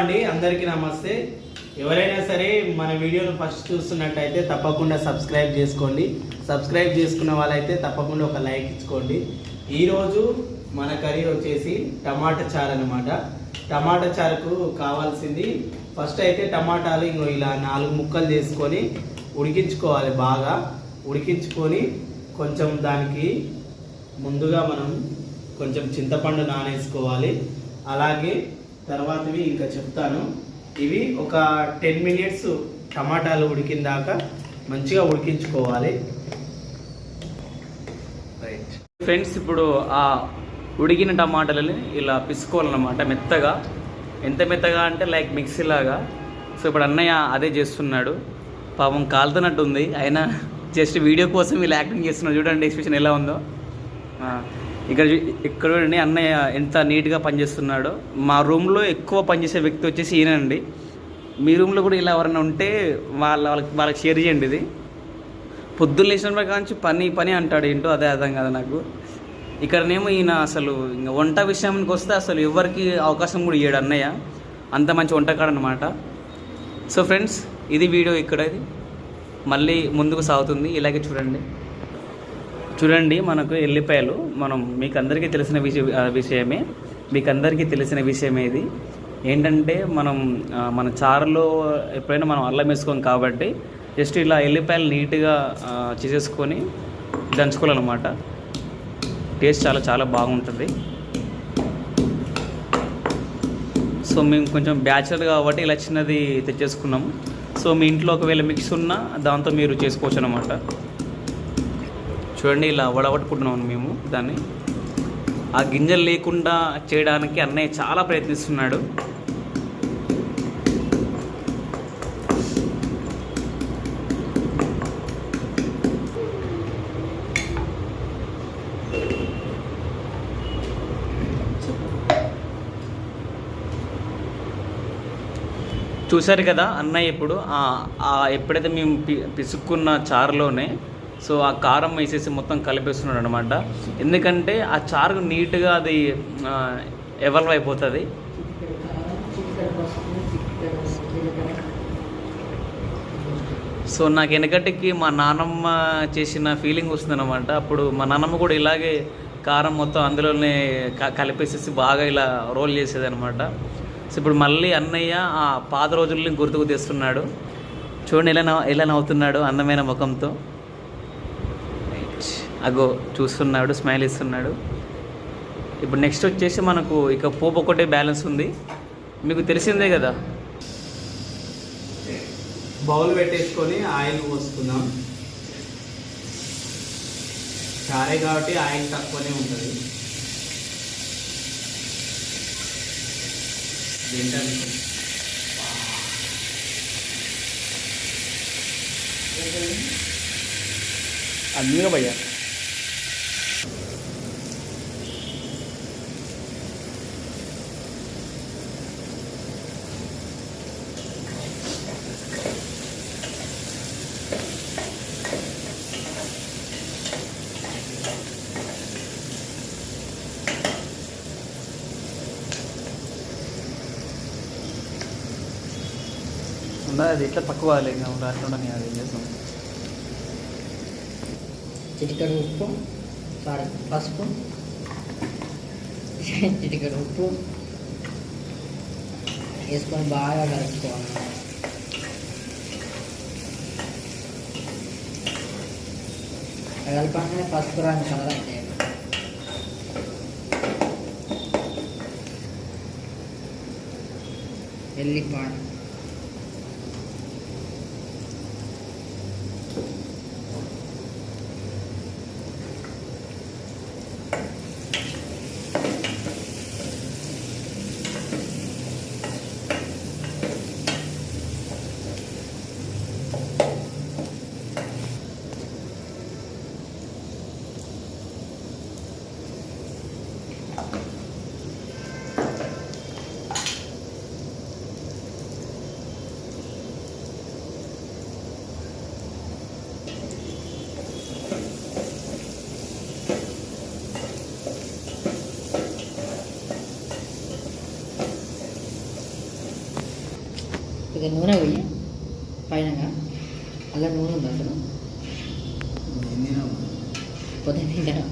అండి అందరికీ నమస్తే. ఎవరైనా సరే మన వీడియోను ఫస్ట్ చూస్తున్నట్టయితే తప్పకుండా సబ్స్క్రైబ్ చేసుకోండి. సబ్స్క్రైబ్ చేసుకున్న వాళ్ళైతే తప్పకుండా ఒక లైక్ ఇచ్చుకోండి. ఈరోజు మన కర్రీ వచ్చేసి టమాటా చారు అనమాట టమాటా చారుకు కావాల్సింది ఫస్ట్ అయితే టమాటాలు ఇంకో ఇలా నాలుగు ముక్కలు చేసుకొని ఉడికించుకోవాలి బాగా. ఉడికించుకొని కొంచెం దానికి ముందుగా మనం కొంచెం చింతపండు నానేసుకోవాలి. అలాగే తర్వాతవి ఇంకా చెప్తాను. ఇవి ఒక టెన్ మినిట్స్ టమాటాలు ఉడికిన దాకా మంచిగా ఉడికించుకోవాలి. రైట్. ఫ్రెండ్స్ ఇప్పుడు ఆ ఉడికిన టమాటాలని ఇలా పిసుకోవాలన్నమాట మెత్తగా. ఎంత మెత్తగా అంటే లైక్ మిక్సీ లాగా. సో ఇప్పుడు అన్నయ్య అదే చేస్తున్నాడు. పాపం కాలుతున్నట్టు ఉంది అయినా జస్ట్ వీడియో కోసం ఇలా యాక్టింగ్ చేస్తున్నాడు చూడండి ఎక్స్ప్రెషన్ ఎలా ఉందో. ఇక్కడ చూ- ఇక్కడ చూడండి అన్నయ్య ఎంత నీట్గా పనిచేస్తున్నాడో. మా రూమ్లో ఎక్కువ పనిచేసే వ్యక్తి వచ్చేసి ఈయనండి. మీ రూమ్లో కూడా ఇలా ఎవరైనా ఉంటే వాళ్ళ వాళ్ళకి వాళ్ళకి షేర్ చేయండి ఇది. పొద్దున్న లేచినప్పుడు కాంచి పని పని అంటాడు ఏంటో అదే అర్థం కాదు నాకు. ఇక్కడనేమో ఈయన అసలు ఇంకా వంట విషయానికి వస్తే అసలు ఎవరికి అవకాశం కూడా ఇయ్యాడు అన్నయ్య. అంత మంచి వంటకాడు అనమాట సో ఫ్రెండ్స్ ఇది వీడియో ఇక్కడ ఇది. మళ్ళీ ముందుకు సాగుతుంది. ఇలాగే చూడండి. చూడండి మనకు ఎల్లిపాయలు. మనం మీకు అందరికీ తెలిసిన విషయ విషయమే. మీకు అందరికీ తెలిసిన విషయమే ఇది. ఏంటంటే మనం మన చారులో ఎప్పుడైనా మనం అల్లం వేసుకోం కాబట్టి జస్ట్ ఇలా ఎల్లిపాయలు నీట్గా చేసేసుకొని దంచుకోవాలన్నమాట. టేస్ట్ చాలా చాలా బాగుంటుంది. సో మేము కొంచెం బ్యాచులర్ కాబట్టి ఇలా చిన్నది తెచ్చేసుకున్నాము. సో మీ ఇంట్లో ఒకవేళ మిక్స్ ఉన్నా దాంతో మీరు చేసుకోవచ్చు అనమాట చూడండి ఇలా వడగొట్టుకుంటున్నాం మేము దాన్ని. ఆ గింజలు లేకుండా చేయడానికి అన్నయ్య చాలా ప్రయత్నిస్తున్నాడు. చూశారు కదా అన్నయ్య ఇప్పుడు ఎప్పుడైతే మేము పి- పిసుక్కున్న చారులోనే సో ఆ కారం వేసేసి మొత్తం కలిపేస్తున్నాడు అనమాట ఎందుకంటే ఆ చారు నీట్గా అది ఎవాల్వ్ అయిపోతుంది. సో నాకు వెనకటికి మా నాన్నమ్మ చేసిన ఫీలింగ్ వస్తుందన్నమాట. అప్పుడు మా నాన్నమ్మ కూడా ఇలాగే కారం మొత్తం అందులోనే కలిపేసేసి బాగా ఇలా రోల్ చేసేది అనమాట సో ఇప్పుడు మళ్ళీ అన్నయ్య ఆ పాత రోజుల్ని గుర్తుకు తెస్తున్నాడు. చూడండి ఎలా ఎలా నవ్వుతున్నాడు అందమైన ముఖంతో. అగో చూస్తున్నాడు స్మైల్ ఇస్తున్నాడు. ఇప్పుడు నెక్స్ట్ వచ్చేసి మనకు ఇక పోపు ఒకటే బ్యాలెన్స్ ఉంది. మీకు తెలిసిందే కదా. బౌల్ పెట్టేసుకొని ఆయిల్ పోసుకుందాం. చారే కాబట్టి ఆయిల్ తక్కువనే ఉంటుంది. అన్నీ భయ్యా ఉందా? అది ఇట్లా తక్కువ ఇంకా అట్లా ఉండని అది ఏం చేస్తాం? చిటికడు ఉప్పు సారీ పసుపు. చిటికడు ఉప్పు. వేసుకొని బాగా కలుపుకోవాలి. కలపంగానే పసుపు రాని కలర్ అంటే కొద్దిగా నూనె పోయి పైన అలా నూనె ఉంది అసలు? తింటాను